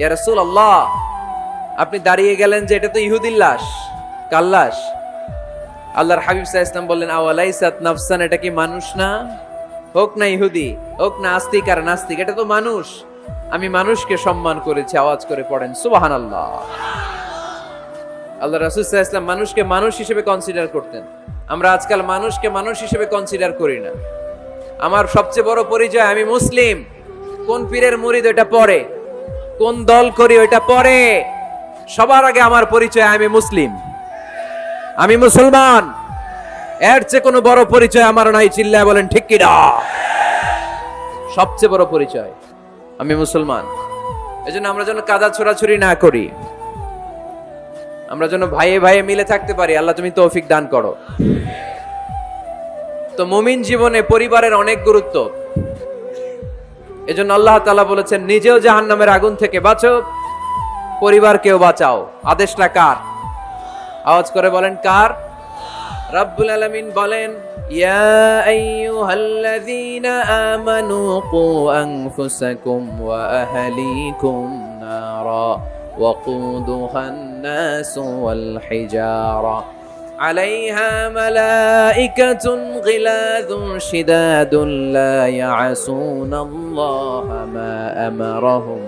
ইয়া রাসূল আল্লাহ আপনি দাঁড়িয়ে গেলেন যে এটা তো ইহুদির লাশ, কার লাশ? আল্লাহর হাবিব সাহা ইসলাম বললেন, আওয়ালাইসাত নাফসান, এটা কি মানুষ না? হোক না ইহুদি, হোক না আস্তিক আর নাস্তিক, এটা তো মানুষ। আমি মানুষকে সম্মান করেছি, আওয়াজ করে পড়েন সুবাহান আল্লাহ আল্লাহ রাসুল সাহা ইসলাম মানুষকে মানুষ হিসেবে কনসিডার করতেন। আমরা আজকাল মানুষকে মানুষ হিসেবে কনসিডার করি না। আমার সবচেয়ে বড় পরিচয়, আমি মুসলিম। কোন পীরের মুরিদ এটা পড়ে? কোন দল করি ওইটা পরে? সবার আগে আমার পরিচয়, আমি মুসলিম। আমি মুসলমান। এর চেয়ে কোনো বড় পরিচয় আমার নাই, চিল্লায় বলেন, ঠিক কি কিনা? সবচেয়ে বড় পরিচয়, আমি মুসলমান। এই জন্য আমরা যেন কাদা ছোড়াছুরি না করি। আমরা যেন ভাইয়ে ভাইয়ে মিলে থাকতে পারি। আল্লাহ তুমি তৌফিক দান করো। তো মুমিন জীবনে পরিবারের অনেক গুরুত্ব। এজন্য আল্লাহ তালা বলেছেন, নিজেও জাহান্নামের আগুন থেকে বাঁচো, পরিবারকেও বাঁচাও। আদেশটা কার? আওয়াজ করে বলেন, কার? রাব্বুল আলামিন বলেন, ইয়া আইয়ুহাল্লাযীনা আমানু কু আনফুসাকুম ওয়া আহলিকুম নারা ওয়াকুদুহান নাসু ওয়াল হিজারা। عليها ملائكة غلاظ شداد لا يعصون الله ما أمرهم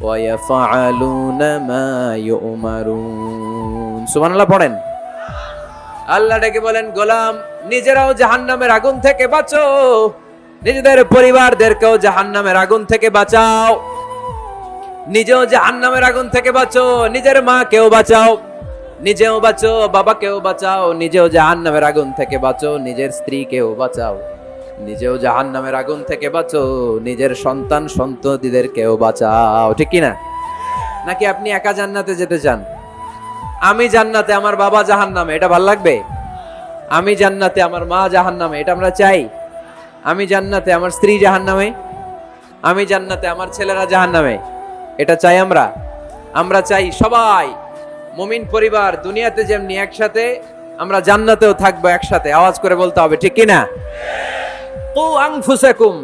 ويفعلون ما يؤمرون سبحان الله পড়েন আল্লাহ ডেকে বলেন গোলাম নিজেরাও জাহান্নামের আগুন থেকে বাঁচো নিজেদের পরিবারদেরকেও জাহান্নামের আগুন থেকে বাঁচাও নিজেও জাহান্নামের আগুন থেকে বাঁচো নিজের মাকেও বাঁচাও নিজেও বাঁচো, বাবাকেও বাঁচাও, নিজেও জাহান্নামের আগুন থেকে বাঁচো, নিজের স্ত্রীকেও বাঁচাও। নিজেও জাহান্নামের আগুন থেকে বাঁচো, নিজের সন্তান সন্ততিদেরকেও বাঁচাও। ঠিক কি না নাকি আপনি একা জান্নাতে যেতে চান? আমি জান্নাতে আমার বাবা জাহান্নামে, এটা ভালো লাগবে? আমি জান্নাতে আমার মা জাহান্নামে, এটা আমরা চাই। আমি জান্নাতে আমার স্ত্রী জাহান্নামে, আমি জান্নাতে আমার ছেলেরা জাহান্নামে, এটা চাই আমরা। আমরা চাই সবাই মুমিন পরিবার দুনিয়াতে যেমনি একসাথে, আমরা জান্নাতেও থাকব একসাথে। আওয়াজ করে বলতে হবে, ঠিক কি না কু আনফুসাকুম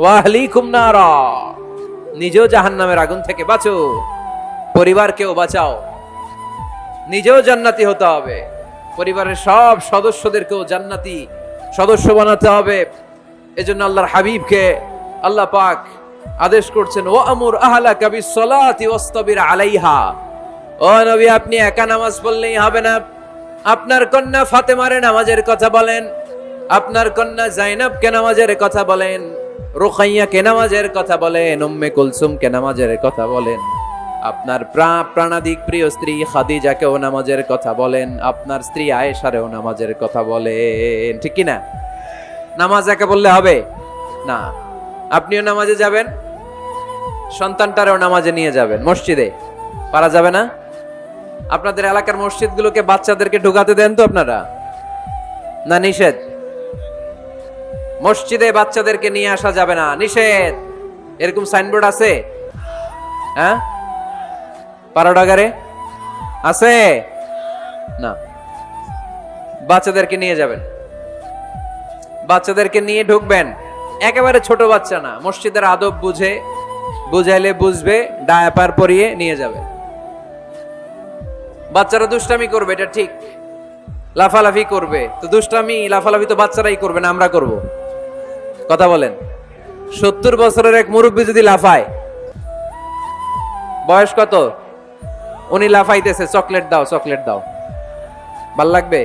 ওয়া আহলিকুম নারা। নিজেও জাহান্নামের আগুন থেকে বাঁচো। পরিবারকেও বাঁচাও। নিজেও জান্নাতি হতে হবে। পরিবারের সব সদস্যদেরকেও জান্নাতি সদস্য বানাতে হবে। এজন্য আল্লাহর হাবিবকে আল্লাহ পাক আদেশ করছেন ও আমুর আহলা কবি সলাতি ওয়াস্তাবির আলাইহা। ও নবী, আপনি একা নামাজ পড়লেই হবে না। আপনার কন্যা ফাতেমারে নামাজের কথা বলেন। আপনার কন্যা জাইনাবকে নামাজের কথা বলেন। রোখাইয়া কে নামাজের কথা বলেন। উম্মে কুলসুম কে নামাজের কথা বলেন। আপনার প্রা- প্রাণাদিক প্রিয় স্ত্রী খাদিজাকেও নামাজের কথা বলেন। আপনার স্ত্রী আয়েশারেও নামাজের কথা বলেন। ঠিক কি না নামাজ একে বললে হবে? না। আপনিও নামাজে যাবেন? সন্তানটারেও নামাজে নিয়ে যাবেন। মসজিদে? পারা যাবে না? আপনাদের এলাকার মসজিদগুলোকে বাচ্চাদেরকে ঢুকাতে দেন তো আপনারা? না, নিষেধ? মসজিদে বাচ্চাদেরকে নিয়ে আসা যাবে না, নিষেধ! এরকম সাইনবোর্ড আছে? হ্যাঁ? পারাডাগারে আছে? না। বাচ্চাদেরকে নিয়ে যাবেন। বাচ্চাদেরকে নিয়ে ঢুকবেন। একেবারে ছোট বাচ্চা না, মসজিদের আদব বুঝে, বুঝাইলে বুঝবে, ডায়াপার পরিয়ে নিয়ে যাবে। বাচ্চারা দুষ্টামি করবে, এটা ঠিক। লাফালাফি করবে। তো দুষ্টামি, লাফালাফি তো বাচ্চারাই করবে না, আমরা করব। কথা বলেন। সত্তর বছরের এক মুরব্বী যদি লাফায়, বয়স কত? উনি লাফাইতেছে, চকলেট দাও চকলেট দাও। ভালো লাগবে?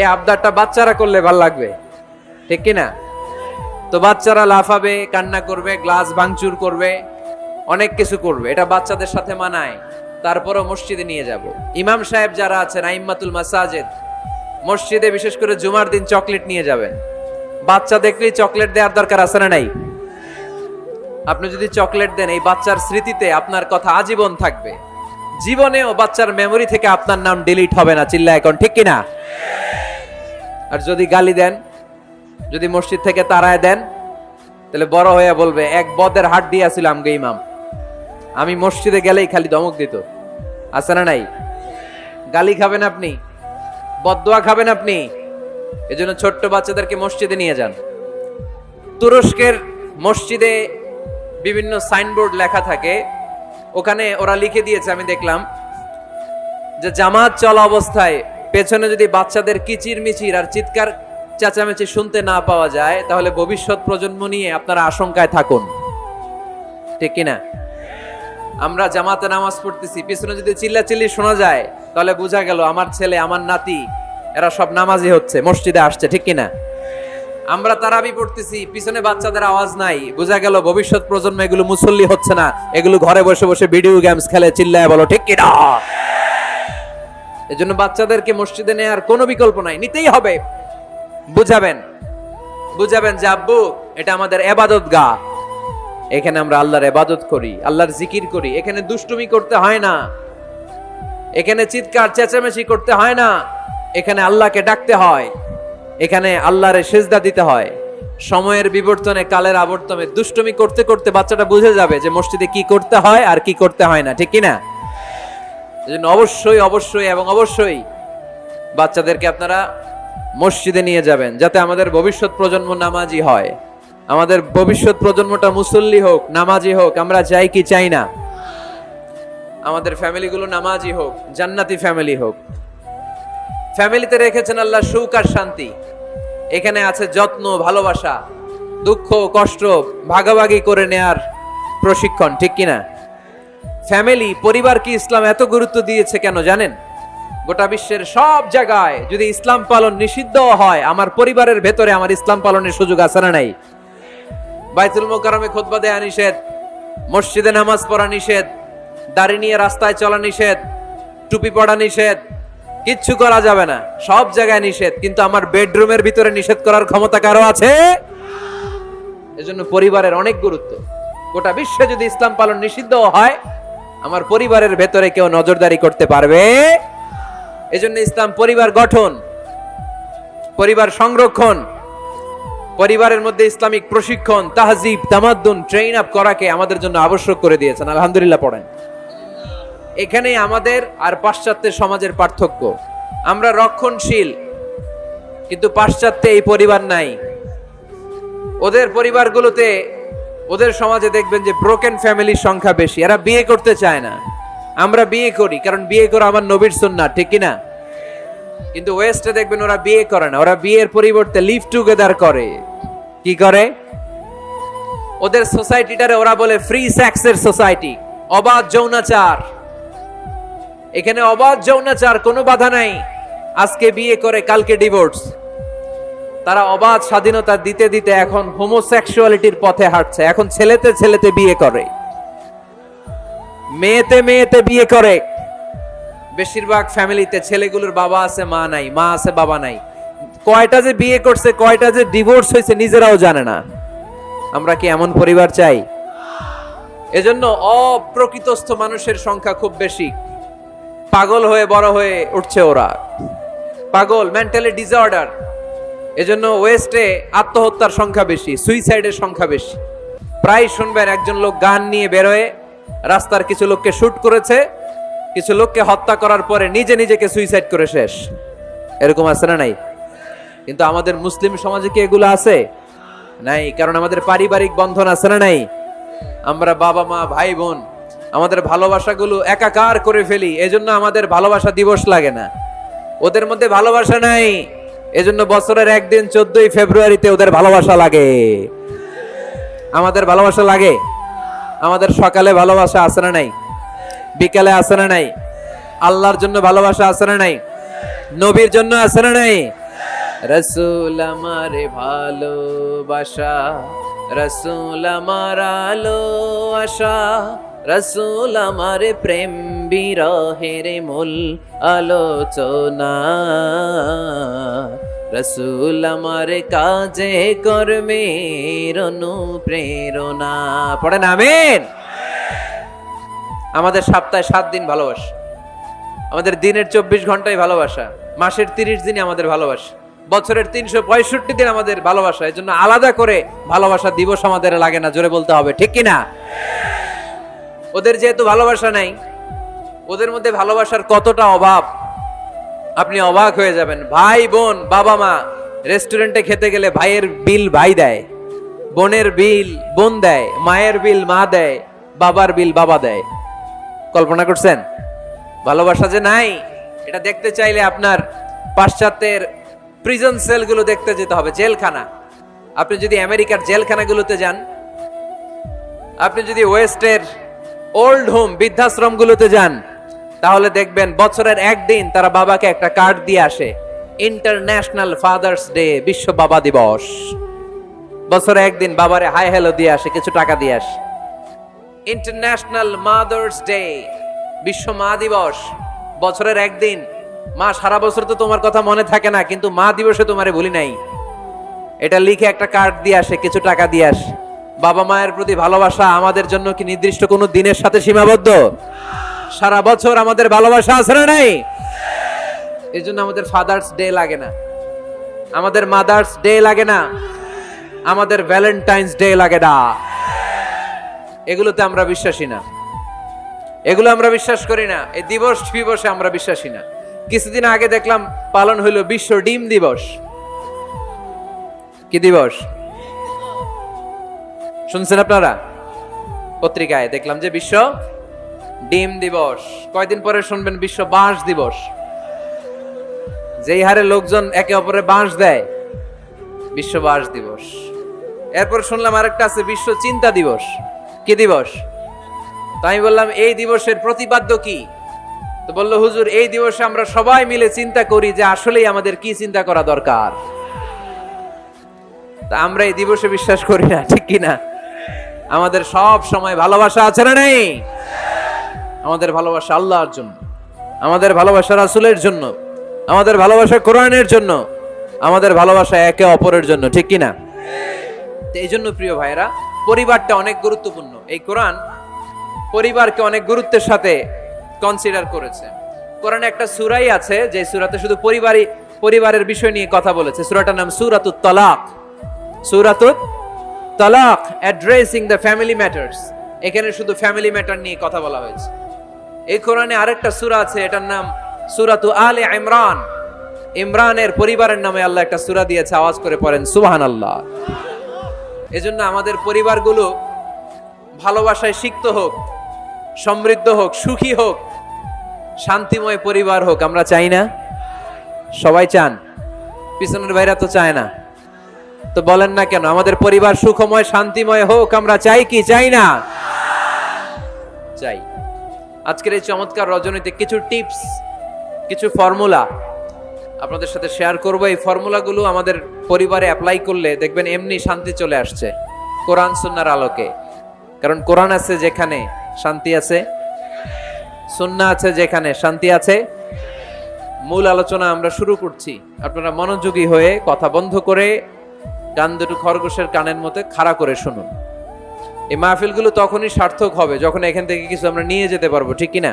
এই আবদারটা বাচ্চারা করলে ভালো লাগবে। ঠিক কি না তো বাচ্চারা লাফাবে, কান্না করবে, গ্লাস ভাঙচুর করবে, অনেক কিছু করবে। এটা বাচ্চাদের সাথে মানায়। তারপরও মসজিদে নিয়ে যাব। ইমাম সাহেব যারা আছেন, আইম্মাতুল মাসাজেদ, মসজিদে বিশেষ করে জুমার দিন চকলেট নিয়ে যাবেন। বাচ্চা দেখলেই চকলেট দেওয়ার দরকার আছে না নাই? আপনি যদি চকলেট দেন, এই বাচ্চার স্মৃতিতে আপনার কথা আজীবন থাকবে। জীবনেও বাচ্চার মেমরি থেকে আপনার নাম ডিলিট হবে না চিল্লা এখন, ঠিক কিনা? আর যদি গালি দেন, যদি মসজিদ থেকে তারায় দেন, তাহলে বড় হয়ে বলবে, এক বদের হাট দিয়ে আসছিল আমগে ইমাম। আমি মসজিদে গেলেই খালি দমক দিত। আছে না নাই? গালি খাবেন আপনি? বদোয়া খাবেন আপনি? এজন্য ছোট্ট বাচ্চাদেরকে মসজিদে নিয়ে যান। তুরস্কের মসজিদে বিভিন্ন সাইনবোর্ড লেখা থাকে। ওখানে ওরা লিখে দিয়েছে, আমি দেখলাম, যে জামাত চলা অবস্থায়, পেছনে যদি বাচ্চাদের কিচির মিচির আর চিৎকার চেঁচামেচি শুনতে না পাওয়া যায়, তাহলে ভবিষ্যৎ প্রজন্ম নিয়ে আপনারা আশঙ্কায় থাকুন। ঠিক কিনা? আমরা জামাতে নামাজ পড়তেছি, পিছনে যদি চিল্লা চিল্লি শোনা যায়, তাহলে বোঝা গেল আমার ছেলে, আমার নাতি, এরা সব নামাজি হচ্ছে, মসজিদে আসছে, ঠিক কিনা? আমরা তারাবি পড়তেছি, পিছনে বাচ্চাদের আওয়াজ নাই, বোঝা গেল ভবিষ্যৎ প্রজন্ম এগুলো মুসল্লি হচ্ছে না, এগুলো ঘরে বসে বসে ভিডিও গেমস খেলে, চিল্লায় বলো, ঠিক কিনা? এজন্য বাচ্চাদেরকে মসজিদে নেওয়ার কোনো বিকল্প নাই, নিতেই হবে। বুঝাবেন? বুঝাবেন যে, আব্বু, এটা আমাদের এবাদত গা এখানে আমরা আল্লাহর এবাদত করি, আল্লাহর জিকির করি, এখানে দুষ্টুমি করতে হয় না। এখানে চিৎকার, চেঁচামেচি করতে হয় না। এখানে আল্লাহকে ডাকতে হয়, এখানে আল্লাহরে সেজদা দিতে হয়। সময়ের বিবর্তনে, কালের আবর্তনে দুষ্টুমি করতে করতে বাচ্চাটা বুঝে যাবে যে মসজিদে কি করতে হয় আর কি করতে হয় না, ঠিক কি না? এজন্য অবশ্যই অবশ্যই এবং অবশ্যই বাচ্চাদেরকে আপনারা মসজিদে নিয়ে যাবেন, যাতে আমাদের ভবিষ্যৎ প্রজন্ম নামাজি হয়। আমাদের ভবিষ্যৎ প্রজন্মটা মুসল্লি হোক, নামাজি হোক, আমরা চাই কি চাই না। আমাদের ফ্যামিলিগুলো নামাজি হোক, জান্নাতি ফ্যামিলি হোক। ফ্যামিলিতে রেখেছেন আল্লাহ সুখ আর শান্তি। এখানে আছে যত্ন, ভালোবাসা, দুঃখ, কষ্ট ভাগাভাগি করে নেয়ার প্রশিক্ষণ, ঠিক কিনা? ফ্যামিলি পরিবারকে ইসলাম এত গুরুত্ব দিয়েছে কেন জানেন? গোটা বিশ্বের সব জায়গায় যদি ইসলাম পালন নিষিদ্ধ হয়, আমার পরিবারের ভেতরে আমার ইসলাম পালনের সুযোগ আছে না নাই? বাইতুল মোকারমে খোদবা দেয়া নিষেধ, মসজিদে নামাজ পড়া নিষেধ, দাড়ি নিয়ে রাস্তায় চলা নিষেধ, টুপি পড়া নিষেধ, কিচ্ছু করা যাবে না, সব জায়গায় নিষেধ, কিন্তু আমার বেডরুমের ভিতরে নিষেধ করার ক্ষমতা কারও আছে? এজন্য পরিবারের অনেক গুরুত্ব। গোটা বিশ্বে যদি ইসলাম পালন নিষিদ্ধ হয়, আমার পরিবারের ভেতরে কেউ নজরদারি করতে পারবে? এজন্য ইসলাম পরিবার গঠন, পরিবার সংরক্ষণ পরিবারের মধ্যে ইসলামিক প্রশিক্ষণ, তাহজিব, তামাদ্দুন ট্রেন আপ করাকে আমাদের জন্য আবশ্যক করে দিয়েছেন। আলহামদুলিল্লাহ পড়েন। এখানেই আমাদের আর পাশ্চাত্যের সমাজের পার্থক্য। আমরা রক্ষণশীল, কিন্তু পাশ্চাত্যে এই পরিবার নাই। ওদের পরিবারগুলোতে, ওদের সমাজে দেখবেন যে ব্রোকেন ফ্যামিলির সংখ্যা বেশি। এরা বিয়ে করতে চায় না। আমরা বিয়ে করি, কারণ বিয়ে করা আমার নবীর সুন্না ঠিক কি না কিন্তু ওয়েস্টে দেখবেন ওরা বিয়ে করে না। ওরা বিয়ের পরিবর্তে লিভ টুগেদার করে। কি করে? ওদের সোসাইটিটারে ওরা বলে ফ্রি সেক্সের সোসাইটি অবাধ যৌনাচার। এখানে অবাধ যৌনাচার কোনো বাধা নাই। আজকে বিয়ে করে, কালকে ডিভোর্স তারা অবাধ স্বাধীনতা দিতে দিতে এখন হোমোসেক্সুয়ালিটির পথে হাঁটছে। এখন ছেলেতে ছেলেতে বিয়ে করে। মেয়েতে মেয়েতে বিয়ে করে। বেশিরভাগ ফ্যামিলিতে ছেলেগুলোর বাবা আছে, মা নাই, মা আছে, বাবা নাই। কয়টা যে বিয়ে করছে, কয়টা যে ডিভোর্স হয়েছে, নিজেরাও জানে না। আমরা কি এমন পরিবার চাই? এজন্য অপ্রকৃতস্থ মানুষের সংখ্যা খুব বেশি। পাগল হয়ে, বড় হয়ে উঠছে ওরা। পাগল মেন্টালি ডিসঅর্ডার এজন্য ওয়েস্টে আত্মহত্যার সংখ্যা বেশি সুইসাইডের সংখ্যা বেশি। প্রায় শুনবেন, একজন লোক গান নিয়ে বেরোয় রাস্তার কিছু লোককে শ্যুট করেছে। কিছু লোককে হত্যা করার পরে নিজে নিজেকে সুইসাইড করে শেষ। এরকম আছে না নাই? কিন্তু আমাদের মুসলিম সমাজে কি এগুলো আছে? নাই, কারণ আমাদের পারিবারিক বন্ধন আছে না নাই? আমরা বাবা, মা, ভাই, বোন, আমাদের ভালোবাসাগুলো একাকার করে ফেলি, এজন্য আমাদের ভালোবাসা দিবস লাগে না। ওদের মধ্যে ভালোবাসা নাই, এজন্য বছরের একদিন চোদ্দই ফেব্রুয়ারিতে ওদের ভালোবাসা লাগে। আমাদের ভালোবাসা লাগে? আমাদের সকালে ভালোবাসা আছে না নাই? বিকালে আছে না নাই? আল্লাহর জন্য ভালোবাসা আছে না নাই? নবীর জন্য আছে না নাই? রসুল আমারে ভালোবাসা, রসুল আমার আলো আশা রসুল আমার প্রেম বিরহের মূল আলোচনা। রসুল আমার কাজে কর্মের অনুপ্রেরণা। পড়েন, আমেন। আমাদের সপ্তাহে সাত দিন ভালোবাসা। আমাদের দিনের চব্বিশ ঘন্টায় ভালোবাসা। মাসের তিরিশ দিনে আমাদের ভালোবাসা। বছরের তিনশো পঁয়ষট্টি দিন আমাদের ভালোবাসা। এই জন্য আলাদা করে ভালোবাসা দিবস আমাদের লাগে না, জোরে বলতে হবে, ঠিক কিনা? ওদের যেহেতু ভালোবাসা নাই, ওদের মধ্যে ভালোবাসার কতটা অভাব, আপনি অবাক হয়ে যাবেন। ভাই, বোন, বাবা, মা, রেস্টুরেন্টে খেতে গেলে ভাইয়ের বিল ভাই দেয়, বোনের বিল বোন দেয়, মায়ের বিল মা দেয়, বাবার বিল বাবা দেয়। কল্পনা করছেন? ভালোবাসা যে নাই, এটা দেখতে চাইলে আপনার পাশ্চাত্যের প্রিজন সেলগুলো দেখতে যেতে হবে, জেলখানা। আপনি যদি আমেরিকার জেলখানাগুলোতে যান, আপনি যদি ওয়েস্টের ওল্ড হোম বৃদ্ধাশ্রমগুলোতে যান, তাহলে দেখবেন বছরের একদিন তারা বাবাকে একটা কার্ড দিয়ে আসে, ইন্টারন্যাশনাল ফাদার্স ডে বিশ্ব বাবা দিবস। বছরে একদিন বাবারে হাই হ্যালো দিয়ে আসে, কিছু টাকা দিয়ে আসে। ইন্টারন্যাশনাল মাদার্স ডে বিশ্ব মা দিবস। বছরের একদিন। মা, সারা বছর তো তোমার কথা মনে থাকে না, কিন্তু মা দিবসে তোমারে বলি নাই। এটা লিখে একটা কার্ড দিয়ে আসে, কিছু টাকা দিয়ে আসে। বাবা মায়ের প্রতি ভালোবাসা আমাদের জন্য কি নির্দিষ্ট কোনো দিনের সাথে সীমাবদ্ধ? সারা বছর আমাদের ভালোবাসা আছে না নাই? এই জন্য আমাদের ফাদার্স ডে লাগে না। আমাদের মাদার্স ডে লাগে না। আমাদের ভ্যালেন্টাইন্স ডে লাগে না। এগুলোতে আমরা বিশ্বাসী না। এগুলো আমরা বিশ্বাস করি না। এই দিবস দিবসে আমরা বিশ্বাসী না। কিছুদিন আগে দেখলাম পালন হইল বিশ্ব ডিম দিবস। কি দিবস? শুনছেন আপনারা? পত্রিকায় দেখলাম যে বিশ্ব ডিম দিবস। কয়দিন পরে শুনবেন বিশ্ব বাঁশ দিবস। যেই হারে লোকজন একে অপরে বাঁশ দেয়, বিশ্ব বাঁশ দিবস। এরপর শুনলাম আরেকটা আছে, বিশ্ব চিন্তা দিবস। কি দিবস? তো আমি বললাম, এই দিবসের প্রতিপাদ্য কি? তো বলল, হুজুর, এই দিবসে আমরা সবাই মিলে চিন্তা করি যে আসলেই আমাদের কি চিন্তা করা দরকার। তা আমরা এই দিবসে বিশ্বাস করি না, ঠিক কি না? আমাদের সব সময় ভালোবাসা আছে না নেই? আমাদের ভালোবাসা আল্লাহর জন্য, আমাদের ভালোবাসা রাসূলের জন্য, আমাদের ভালোবাসা কোরআনের জন্য, আমাদের ভালোবাসা একে অপরের জন্য, ঠিক কি না? তো এই জন্য প্রিয় ভাইরা পরিবারটা অনেক গুরুত্বপূর্ণ। এই কোরআন পরিবারকে অনেক গুরুত্বের সাথে কনসিডার করেছে। কোরআনে একটা সুরাই আছে যে সুরাতে শুধু পরিবারই, পরিবারের বিষয় নিয়ে কথা বলেছে। সুরাটার নাম সুরাতুত তালাক। সুরাতুত তালাক অ্যাড্রেসিং দ্য ফ্যামিলি ম্যাটার্স এখানে শুধু ফ্যামিলি ম্যাটার নিয়ে কথা বলা হয়েছে। এই কোরআনে আরেকটা সূরা আছে, এটার নাম সুরাতু আলে ইমরান। ইমরানের পরিবারের নামে আল্লাহ একটা সূরা দিয়েছে, আওয়াজ করে পড়েন, সুবহানাল্লাহ। এজন্য আমাদের পরিবারগুলো ভালোবাসায় সিক্ত হোক, সমৃদ্ধ হোক, সুখী হোক, শান্তিময় পরিবার হোক, আমরা চাই না? সবাই চান? পিছনের ভাইরা তো চায় না। তো বলেন না কেন, আমাদের পরিবার সুখময়, শান্তিময় হোক, আমরা চাই কি? চাই না? চাই। আজকের এই চমৎকার রজনীতে কিছু টিপস, কিছু ফর্মুলা আপনাদের সাথে শেয়ার করব। এই ফর্মুলাগুলো আমাদের পরিবারে অ্যাপ্লাই করলে দেখবেন এমনি শান্তি চলে আসছে। কোরআন, সুন্নার আলোকে। কারণ কোরআন আছে যেখানে শান্তি আছে, সুন্না আছে যেখানে শান্তি আছে। মূল আলোচনা আমরা শুরু করছি। আপনারা মনোযোগী হয়ে কথা বন্ধ করে কান দুটো খরগোশের কানের মতো খাড়া করে শুনুন। এই মাহফিলগুলো তখনই সার্থক হবে, যখন এখান থেকে কিছু আমরা নিয়ে যেতে পারব, ঠিক কিনা?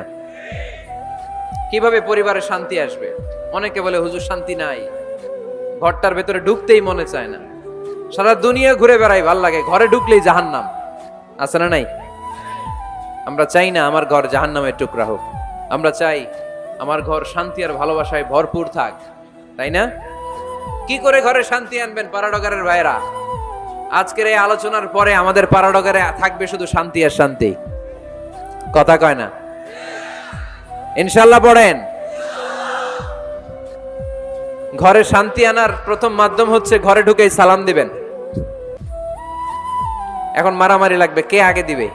কীভাবে পরিবারে শান্তি আসবে? অনেকে বলে হুজুর শান্তি নাই। ঘরটার ভেতরে ঢুকতেই মনে চায় না। সারা দুনিয়া ঘুরে বেড়াই, ভালো লাগে। ঘরে ঢুকলেই জাহান্নাম। আছে না নাই? আমরা চাই না আমার ঘর জাহান্নামের টুকরা হোক। আমরা চাই আমার ঘর শান্তি আর ভালোবাসায় ভরপুর থাক। তাই না? কি করে ঘরে শান্তি আনবেন পারাডগারের ভাইরা আজকের এই আলোচনার পরে আমাদের পারাডগারে থাকবে শুধু শান্তি আর শান্তি। কথা কয় না? ইনশাল্লাহ পড়েন। ঘরে শান্তি আনার প্রথম মাধ্যম হচ্ছে ঘরে ঢুকেই সালাম দিবেন। এখন মারামারি লাগবে, কে আগে দিবে?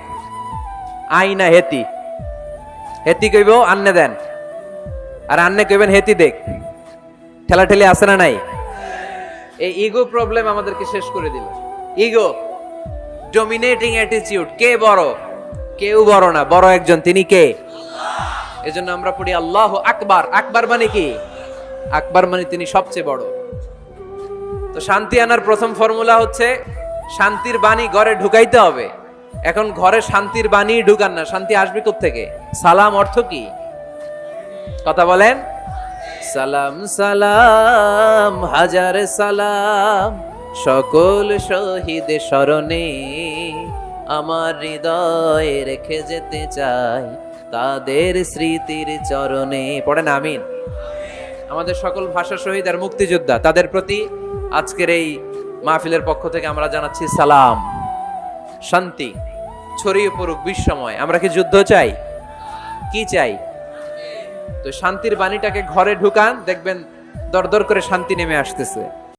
আই না হেতি। হেতি কইব, আন্নে দেন। আর আন্নে কইবেন, হেতি দেখ। ঠেলা ঠেলি আসে না নাই? এই ইগো প্রবলেম আমাদেরকে শেষ করে দিল। ইগো ডমিনেটিং অ্যাটিটিউড কে বড়? কেউ বড় না, বড় একজন, তিনি কে? এজন্য আমরা পড়ি আল্লাহ আকবার। আকবার মানে কি? আকবার মানে তিনি সবচেয়ে বড়। তো শান্তি আনার প্রথম ফর্মুলা হচ্ছে, শান্তির বাণী ঘরে ঢুকাইতে হবে। এখন ঘরে শান্তির বাণী ঢুকান না, শান্তি আসবে থেকে সালাম অর্থ কি? কথা বলেন। সালাম সালাম, হাজার সালাম, সকল শহীদ স্মরণে আমার হৃদয়ে রেখে যেতে চাই, তাদের স্মৃতির চরণে। পড়েন আমিন। আমাদের সকল ভাষা শহীদ আর মুক্তিযোদ্ধা, তাদের প্রতি আজকের এই মাহফিলের পক্ষ থেকে আমরা জানাচ্ছি সালাম, শান্তি, ছড়িয়ে পড়ুক বিশ্বময়। আমরা কি যুদ্ধ চাই? কি চাই? তো শান্তির বাণীটাকে ঘরে ঢুকান, দেখবেন দরদর করে শান্তি নেমে আসতেছে।